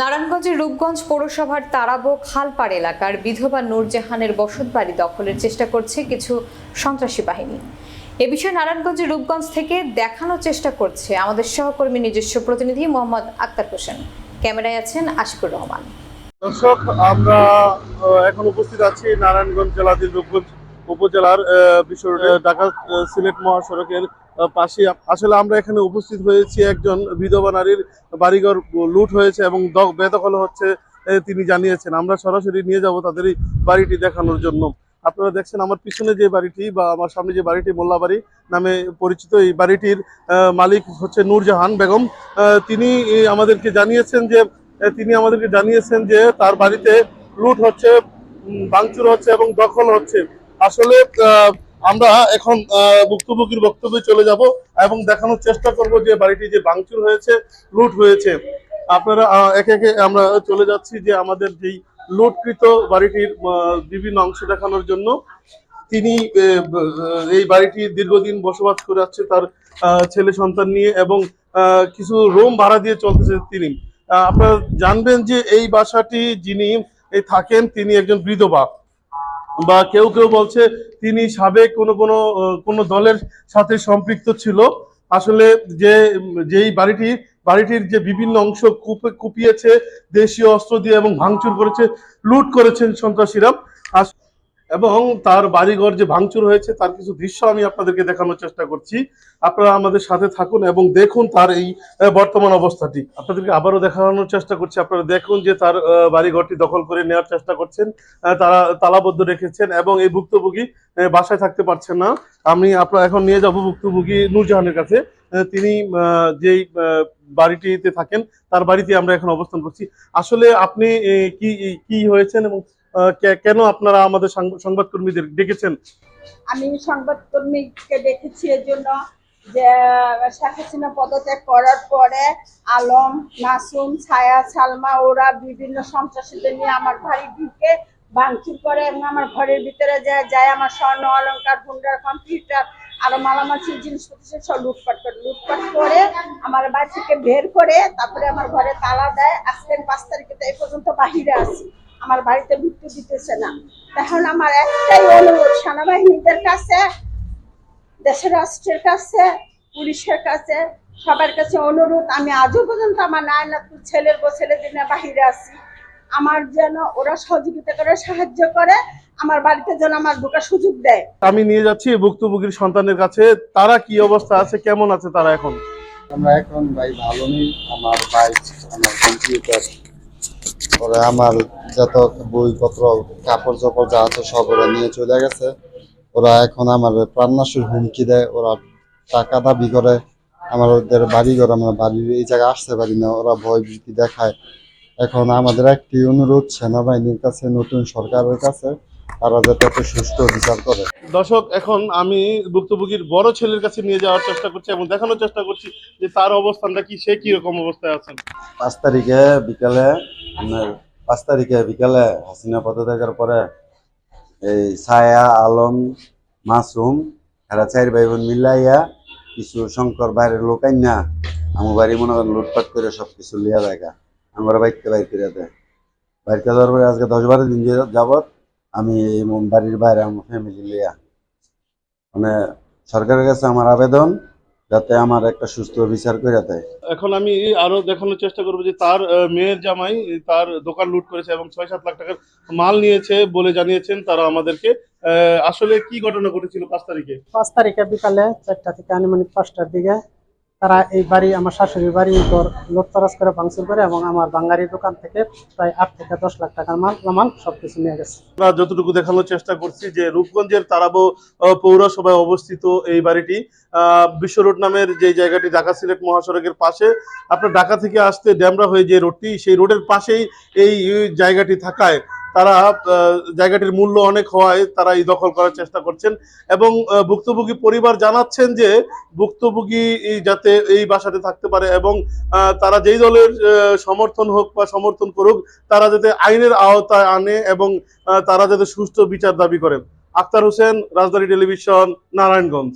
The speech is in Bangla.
নারায়ণগঞ্জের রূপগঞ্জ পৌরসভার তারাবো খালপাড় এলাকার বিধবা নূরজাহানের বসতবাড়ি দখলের চেষ্টা করছে কিছু সন্ত্রাসী বাহিনী। এ বিষয়ে নারায়ণগঞ্জের রূপগঞ্জ থেকে দেখানোর চেষ্টা করছে আমাদের সহকর্মী নিজস্ব প্রতিনিধি মোহাম্মদ আক্তার হোসেন। ক্যামেরায় আছেন আশিকুর রহমান। দর্শক, আমরা এখন উপস্থিত আছি নারায়ণগঞ্জ জেলাধীন রূপগঞ্জ উপজেলার ঢাকা সিলেট মহাসড়কের পাশে আসলে আমরা এখানে উপস্থিত হয়েছি একজন বিধবা নারীর বাড়িঘর লুট হয়েছে এবং বেদখল হচ্ছে তিনি জানিয়েছেন। আমরা সরাসরি নিয়ে যাব তাদের এই বাড়িটি দেখানোর জন্য। আপনারা দেখছেন আমার পিছনে যে বাড়িটি বা আমার সামনে যে বাড়িটি, মোল্লা বাড়ি নামে পরিচিত এই বাড়িটির মালিক হচ্ছে নূরজাহান বেগম। তিনি আমাদেরকে জানিয়েছেন যে তিনি আমাদেরকে জানিয়েছেন যে তার বাড়িতে লুট হচ্ছে ভাঙচুর হচ্ছে এবং দখল হচ্ছে। আসলে আমরা এখন ভুক্তভোগীর বক্তব্যে চলে যাব এবং দেখানোর চেষ্টা করব যে বাড়িটি যে ভাঙচুর হয়েছে, লুট হয়েছে। আপনারা একে একে আমরা চলে যাচ্ছি যে আমাদের যেই লুটকৃত বাড়িটির বিভিন্ন অংশ দেখানোর জন্য। তিনি এই বাড়িটি দীর্ঘদিন বসবাস করে আসছে তার ছেলে সন্তান নিয়ে এবং কিছু রুম ভাড়া দিয়ে চলতেছে তিনি। আপনারা জানবেন যে এই বাসাটি যিনি থাকেন, তিনি একজন বিধবা। বা কেউ কেউ বলছে তিনি সাবেক কোনো কোনো কোনো দলের সাথে সম্পৃক্ত ছিল। আসলে যে, যেই বাড়িটি, বাড়িটির যে বিভিন্ন অংশ কুপে, কুপিয়েছে, দেশীয় অস্ত্র দিয়ে এবং ভাঙচুর করেছে, লুট করেছেন সন্ত্রাসীরা। এবং তার বাড়িঘর যে ভাঙচুর হয়েছে, তার কিছু দৃশ্য আমি আপনাদেরকে দেখানোর চেষ্টা করছি। আপনারা আমাদের সাথে থাকুন এবং দেখুন তার এই বর্তমান অবস্থাটি। আপনাদেরকে আবারও দেখানোর চেষ্টা করছি। আপনারা দেখুন যে তার বাড়িঘরটি দখল করে নেওয়ার চেষ্টা করছেন। তারা তালাবদ্ধ রেখেছেন এবং এই ভুক্তভোগী বাসায় থাকতে পারছেন না। আমি আপনার এখন নিয়ে যাব ভুক্তভোগী নূরজাহানের কাছে। তিনি যেই বাড়িটিতে থাকেন, তার বাড়িতে আমরা এখন অবস্থান করছি। আসলে আপনি কি কি হয়েছেন এবং কেন আপনারা আমাদের সাংব- সংবাদকর্মীদের ডেকেছেন? আমি সংবাদকর্মীকে দেখেছি এর জন্য যে, শেখ হাসিনা পদত্যাগ করার পরে আলম, মাসুম, ছায়া, সালমা, ওরা বিভিন্ন সন্ত্রাসীদের নিয়ে আমার বাড়ি ঢুকে ভাঙচুর করে এবং আমার ঘরের ভিতরে যায় যায় আমার স্বর্ণ অলংকার হুন্ডার কম্পিউটার আরও মালামাল সেই জিনিসপত্র সব লুটপাট করে লুটপাট করে আমার বাড়ি থেকে বের করে তারপরে আমার ঘরে তালা দেয়। আজকে পাঁচ তারিখে তো এই পর্যন্ত বাহিরে আছি। আমার বাড়িতে ঢুকতে দিতেছে না। তখন আমার একটাই অনুরোধ, সেনাবাহিনীদের কাছে, দেশের রাষ্ট্রের কাছে, পুলিশের কাছে, সবার কাছে অনুরোধ, আমি আজও পর্যন্ত আমার নায়নাতুর ছেলের ছেলেদের নিয়ে বাহিরে আছি। আমার যেন ওরা সহযোগিতা করে সাহায্য করে আমার বাড়িতে যেন আমার ঢোকার সুযোগ দেয়। আমি নিয়ে যাচ্ছি ভুক্তভোগীর সন্তানের কাছে। তারা কি অবস্থা আছে? কেমন আছে তারা এখন? আমরা এখন ভাই ভালো নেই। আমার বাইক আমার কম্পিউটার পরে আমার যত বইপত্র কাপড় চোপড় যা আছে সব ওরা নিয়ে চলে গেছে। ওরা এখন আমার প্রাণনাশের হুমকি দেয়। ওরা টাকা দাবি করে। আমার ওদের বাড়ি ঘর আমরা বাড়ির এই জায়গায় আসতে পারি না। ওরা ভয় ভীতি দেখায়। এখন আমাদের একটি অনুরোধ সেনাবাহিনীর কাছে নতুন সরকারের কাছে তারা যাতে একটা সুষ্ঠু বিচার করে। দর্শক এখন আমি ভুক্তভোগীর বড় ছেলের কাছে নিয়ে যাওয়ার চেষ্টা করছি এবং দেখানোর চেষ্টা করছি যে তার অবস্থানটা কি সে কি রকম অবস্থায় আছেন পাঁচ তারিখে বিকালে আপনার পাঁচ তারিখে বিকালে হাসিনা পদত্যাগের পরে এই ছায়া আলম মাসুম এরা চার ভাই বোন মিলাইয়া কিছু শঙ্কর বাইরের লোকাই না আমার বাড়ি মনে করেন লুটপাট করে সব কিছু লিয়া দেখা আমার বাড়িতে বাইর করে দেয় বাইর করে দেওয়ার পরে আজকে দশ বারো দিন যাবত আমি এই বাড়ির বাইরে আমার ফ্যামিলি লিয়া মানে সরকারের কাছে আমার আবেদন যাতে আমার একটা সুস্থ বিচার করে দেয়। এখন আমি আরও দেখানোর চেষ্টা করব যে তার মেয়ের জামাই তার দোকান লুট করেছে এবং ছয় সাত লাখ টাকার মাল নিয়েছে বলে জানিয়েছেন তারা আমাদেরকে। আহ, আসলে কি ঘটনা ঘটেছিল পাঁচ তারিখে? পাঁচ তারিখে বিকালে চারটা থেকে আনুমানিক পাঁচটার দিকে তারা এই বাড়ি, আমার শাশুড়ির বাড়ি ঘর লুটতরাজ করে ভাঙচুর করে এবং আমার বাঙালি দোকান থেকে প্রায় আট থেকে দশ লাখ টাকার মাল মাল সবকিছু নিয়ে গেছে। আমরা যতটুকু দেখানোর চেষ্টা করছি যে রূপগঞ্জের তারাবো পৌরসভায় অবস্থিত এই বাড়িটি বিশ্ব রোড নামের যে জায়গাটি, ঢাকা সিলেট মহাসড়কের পাশে, আপনার ঢাকা থেকে আসতে ড্যামরা হয়ে যে রোডটি সেই রোডের পাশেই এই জায়গাটি থাকায় তারা জায়গাটির মূল্য অনেক হওয়ায় তারা এই দখল করার চেষ্টা করছেন এবং ভুক্তভোগী পরিবার জানাচ্ছেন যে ভুক্তভোগী যাতে এই বাসাতে থাকতে পারে এবং তারা যেই দলের সমর্থন হোক বা সমর্থন করুক, তারা যাতে আইনের আওতায় আনে এবং তারা যাতে সুষ্ঠু বিচার দাবি করেন। আক্তার হোসেন, রাজধানী টেলিভিশন, নারায়ণগঞ্জ।